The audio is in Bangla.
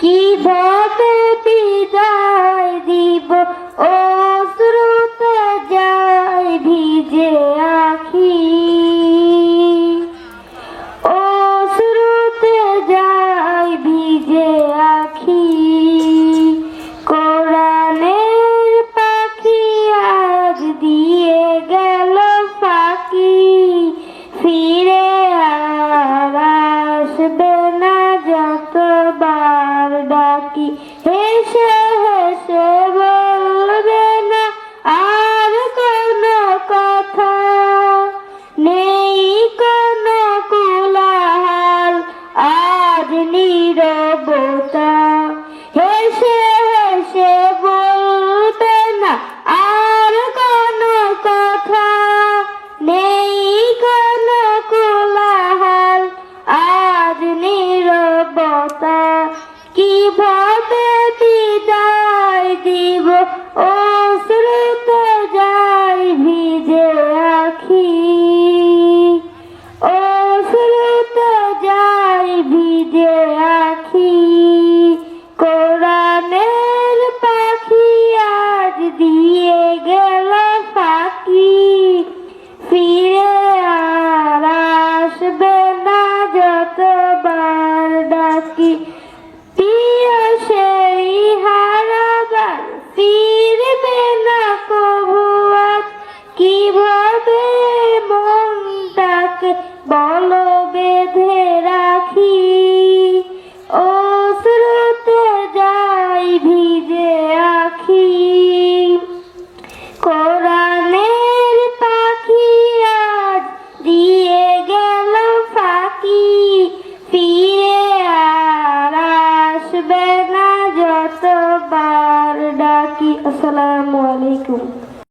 की बात दीदार दीबो নীরবতা কীভাবে বিদায় দিব? ও স্রোতে যাই ভিজে আখি ও স্রোতে যাই ভিজে আখি কোরআনের পাখি আজ দিয়ে গেল ফাঁকি। ফিরে আর আসবে না। যতবার ডাকি প্রিয় সেই হারাবার ফিরবে না কবুয়াত কীভাবে মনটাকে বলো বেঁধে যতবার ডাকি আসসালামু আলাইকুম।